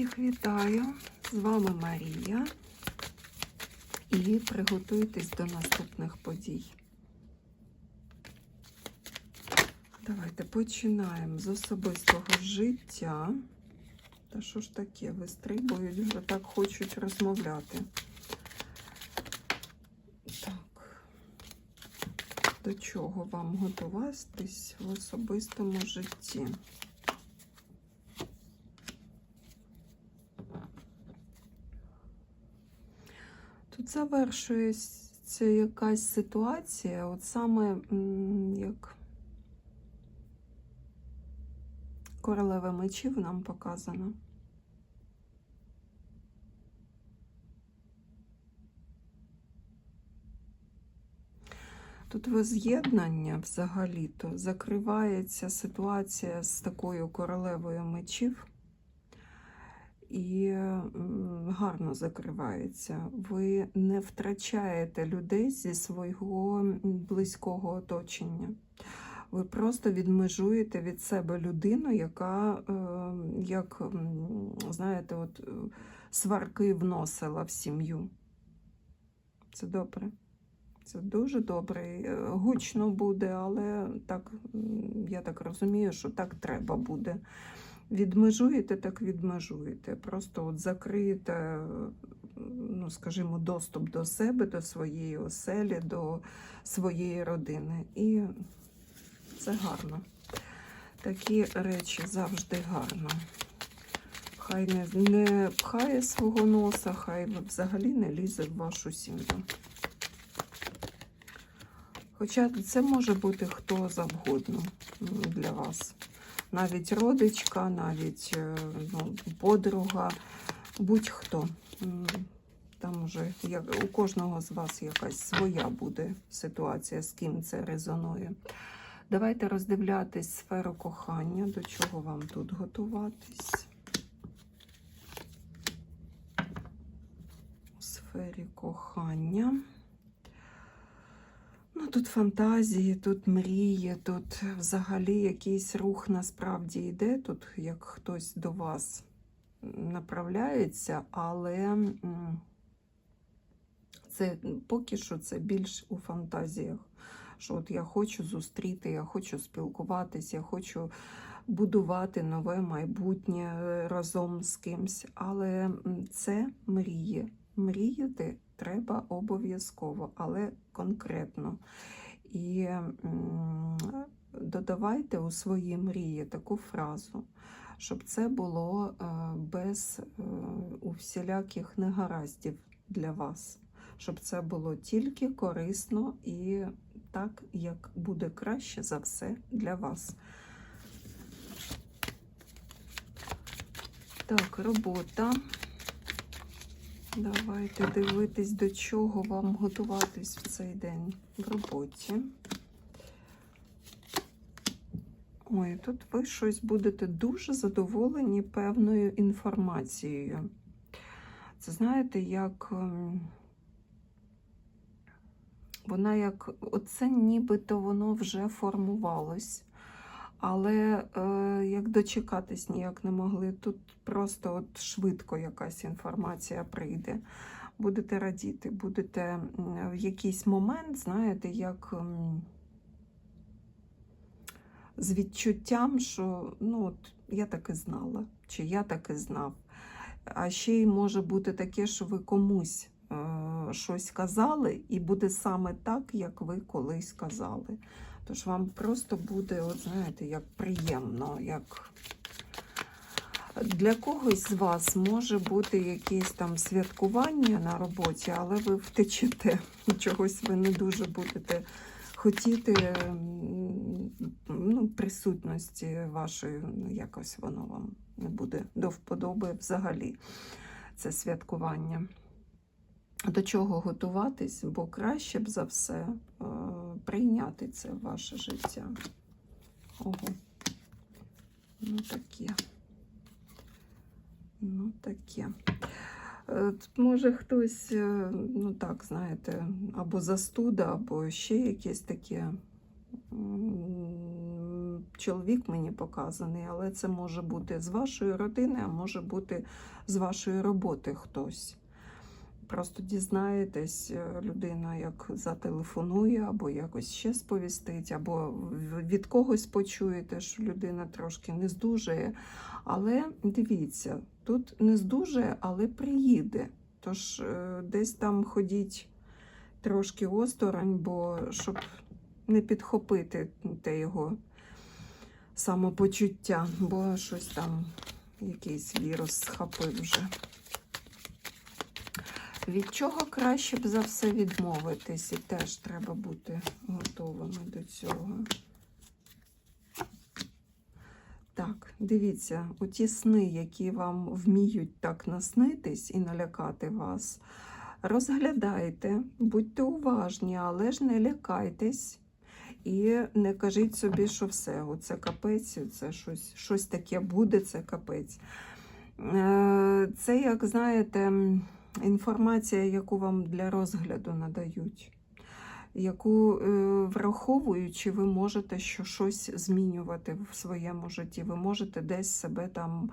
Всіх вітаю! З вами Марія. І приготуйтесь до наступних подій. Давайте починаємо з особистого життя. Та що ж таке? Вистрибують, вже так хочуть розмовляти. Так. До чого вам готуватись в особистому житті? Завершується якась ситуація, от саме як королева мечів нам показано. Тут воз'єднання взагалі-то закривається ситуація з такою королевою мечів і гарно закривається. Ви не втрачаєте людей зі свого близького оточення. Ви просто відмежуєте від себе людину, яка, е, як, знаєте, от, е, сварки вносила в сім'ю. Це добре. Це дуже добре. Е, Гучно буде, але так, я так розумію, що так треба буде. Відмежуєте, так відмежуєте. Просто от закриєте, ну, скажімо, доступ до себе, до своєї оселі, до своєї родини. І це гарно. Такі речі завжди гарно. Хай не, не пхає свого носа, хай взагалі не лізе в вашу сім'ю. Хоча це може бути хто завгодно для вас. Навіть родичка, навіть е, ну, подруга, будь-хто. Там вже як, у кожного з вас якась своя буде ситуація, з ким це резонує. Давайте роздивлятись сферу кохання, до чого вам тут готуватись. У сфері кохання. Ну, тут фантазії, тут мрії, тут взагалі якийсь рух насправді йде. Тут як хтось до вас направляється, але це поки що це більш у фантазіях. Що от я хочу зустріти, я хочу спілкуватись, я хочу будувати нове майбутнє е, разом з кимсь. Але це мрії. Мріяти треба обов'язково, але конкретно. І додавайте у свої мрії таку фразу, щоб це було е, без е, всіляких негараздів для вас, щоб це було тільки корисно і так, як буде краще за все для вас. Так, робота. Давайте дивитись, до чого вам готуватись в цей день в роботі. Ой, тут ви щось будете дуже задоволені певною інформацією. Це знаєте, як ем, вона як оце нібито воно вже формувалось. Але е, як дочекатись ніяк не могли, тут просто от швидко якась інформація прийде. Будете радіти, будете в якийсь момент, знаєте, як з відчуттям, що ну, от, я так і знала, чи я так і знав. А ще й може бути таке, що ви комусь е, щось казали, і буде саме так, як ви колись казали. Тож вам просто буде, от знаєте, як приємно, як для когось з вас може бути якесь там святкування на роботі, але ви втечете. Чогось ви не дуже будете хотіти ну, присутності вашої, ну, якось воно вам не буде до вподоби взагалі це святкування. До чого готуватись, бо краще б за все е, прийняти це в ваше життя. Ого. Ну таке. Ну таке. Е, Тут може хтось, е, ну так, знаєте, або застуда, або ще якесь таке чоловік мені показаний, але це може бути з вашої родини, а може бути з вашої роботи хтось. Просто дізнаєтесь, е, людина як зателефонує, або якось ще сповістить, або від когось почуєте, що людина трошки не здужує. Але дивіться, тут не здужує, але приїде. Тож е, десь там ходіть трошки осторонь, бо щоб не підхопити те його самопочуття, бо щось там якийсь вірус схопив вже. Від чого краще б за все відмовитись, і теж треба бути готовими до цього. Так, дивіться, оті сни, які вам вміють так наснитись і налякати вас, розглядайте, будьте уважні, але ж не лякайтесь. І не кажіть собі, що все, оце капець, це щось, щось таке буде, це капець. Е, Це, як знаєте, інформація, яку вам для розгляду надають, яку, е, враховуючи, ви можете що щось змінювати в своєму житті. Ви можете десь себе там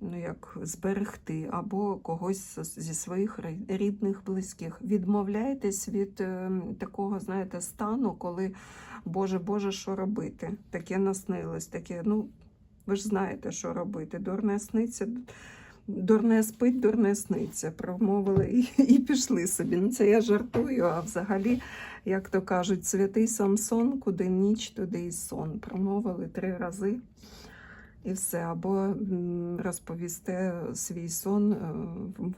ну, як зберегти, або когось зі своїх рідних, близьких. Відмовляйтесь від е, такого, знаєте, стану, коли Боже, Боже, що робити? Таке наснилось, таке, ну, ви ж знаєте, що робити. Дурне сниться, дурне спить, дурне сниться. Промовили і, і пішли собі. Ну, це я жартую, а взагалі, як то кажуть, святий Самсон, куди ніч, туди і сон. Промовили три рази. І все, або м, розповісте свій сон, е,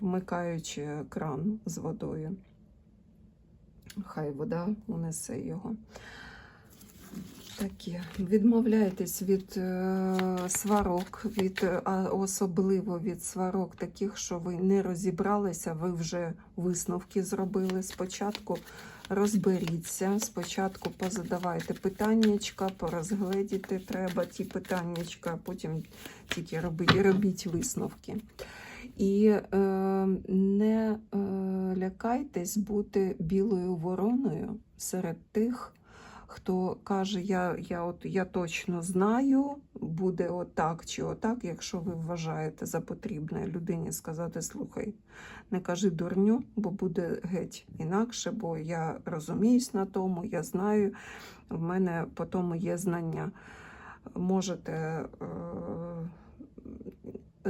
вмикаючи кран з водою. Хай вода унесе його. Таке. Відмовляйтесь від е, сварок, від, е, а особливо від сварок таких, що ви не розібралися, ви вже висновки зробили. Спочатку розберіться, спочатку позадавайте питаннячка, порозгледіти треба ті питаннячка, а потім тільки робіть, робіть висновки. І е, не е, лякайтесь бути білою вороною серед тих, хто каже, я, я, от, я точно знаю, буде отак чи отак, якщо ви вважаєте за потрібне людині сказати, слухай, не кажи дурню, бо буде геть інакше, бо я розуміюсь на тому, я знаю, в мене по тому є знання. Можете. Е,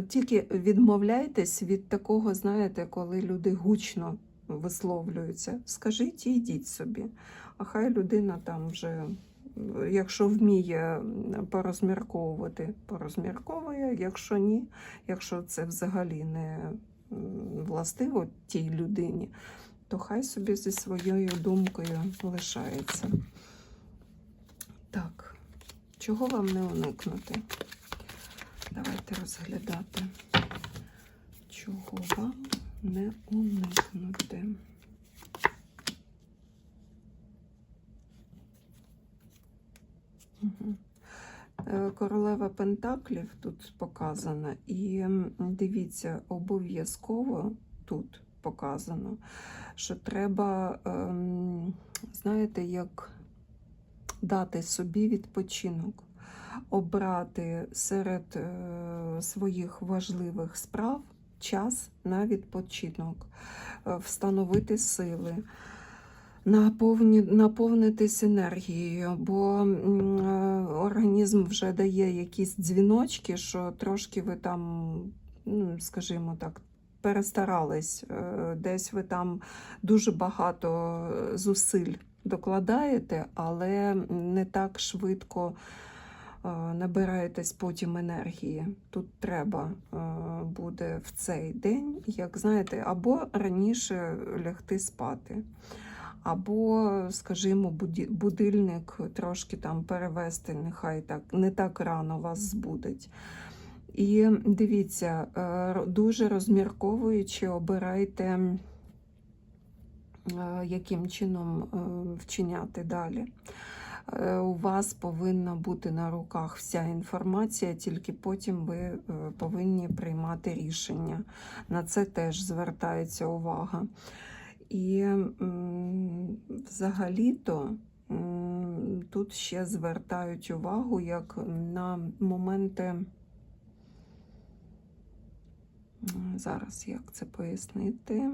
тільки відмовляйтесь від такого, знаєте, коли люди гучно висловлюються. Скажіть і йдіть собі. А хай людина там вже, якщо вміє порозмірковувати, порозмірковує, якщо ні, якщо це взагалі не властиво тій людині, то хай собі зі своєю думкою лишається. Так, чого вам не уникнути? Давайте розглядати, чого вам не уникнути. Е, Королева Пентаклів тут показана, і дивіться, обов'язково тут показано, що треба, ем, знаєте, як дати собі відпочинок обрати серед е, своїх важливих справ час на відпочинок, е, встановити сили, наповнитись енергією, бо е, організм вже дає якісь дзвіночки, що трошки ви там, ну, скажімо так, перестарались, е, десь ви там дуже багато зусиль докладаєте, але не так швидко набираєтесь потім енергії. Тут треба буде в цей день, як знаєте, або раніше лягти спати, або, скажімо, будильник трошки там перевести, нехай так не так рано вас збудить. І дивіться, е, дуже розмірковуючи, обирайте, е, яким чином е, вчиняти далі. Е, У вас повинна бути на руках вся інформація, тільки потім ви е, повинні приймати рішення. На це теж звертається увага. І взагалі-то тут ще звертають увагу як на моменти. Зараз як це пояснити.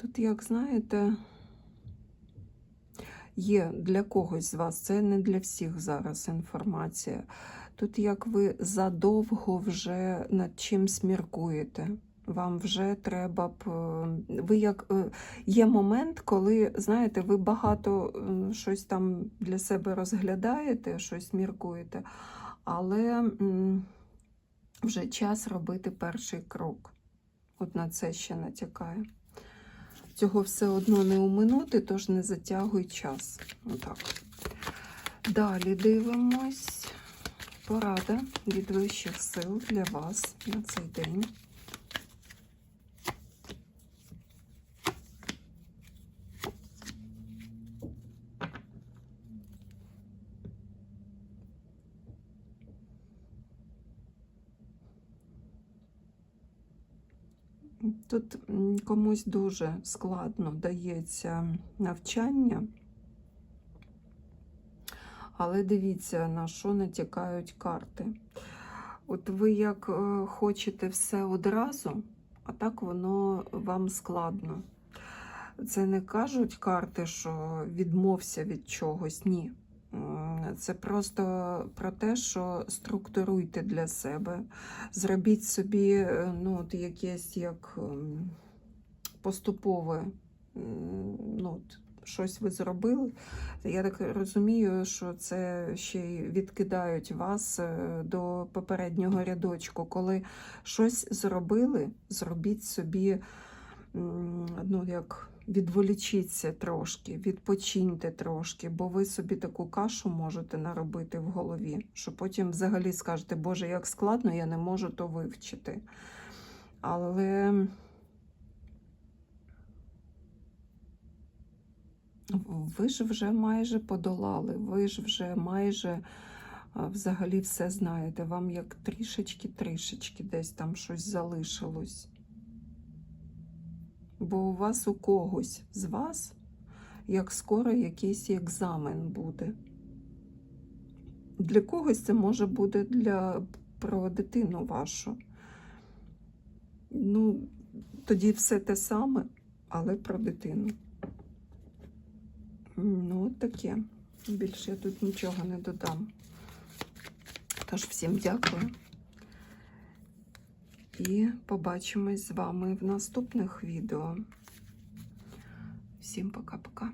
Тут, як знаєте, є для когось з вас, це не для всіх зараз інформація. Тут як ви задовго вже над чимсь міркуєте. Вам вже треба б. е, Ви як е, є момент, коли знаєте, ви багато щось там для себе розглядаєте, щось міркуєте, але вже час робити перший крок. От на це ще натякає. Цього все одно не уминути, тож не затягуй час. Отак. Далі дивимось. Порада від вищих сил для вас на цей день. Тут комусь дуже складно дається навчання, але дивіться, на що натякають карти. От ви як е, хочете все одразу, а так воно вам складно. Це не кажуть карти, що відмовся від чогось. Ні. Це просто про те, що структуруйте для себе, зробіть собі е, ну, от якесь як ем, поступове, ну, от щось ви зробили. Я так розумію, що це ще й відкидають вас е, до попереднього рядочку. Коли щось зробили, зробіть собі, ну, як відволічіться трошки, відпочиньте трошки, бо ви собі таку кашу можете наробити в голові, що потім взагалі скажете, Боже, як складно, я не можу то вивчити. Але ви ж вже майже подолали, ви ж вже майже взагалі все знаєте. Вам як трішечки-трішечки десь там щось залишилось. Бо у вас у когось з вас, як скоро якийсь екзамен буде. Для когось це може бути для про дитину вашу. Ну, тоді все те саме, але про дитину. Ну, таке. Більше я тут нічого не додам. Тож всім дякую. І побачимось з вами в наступних відео. Всім пока-пока.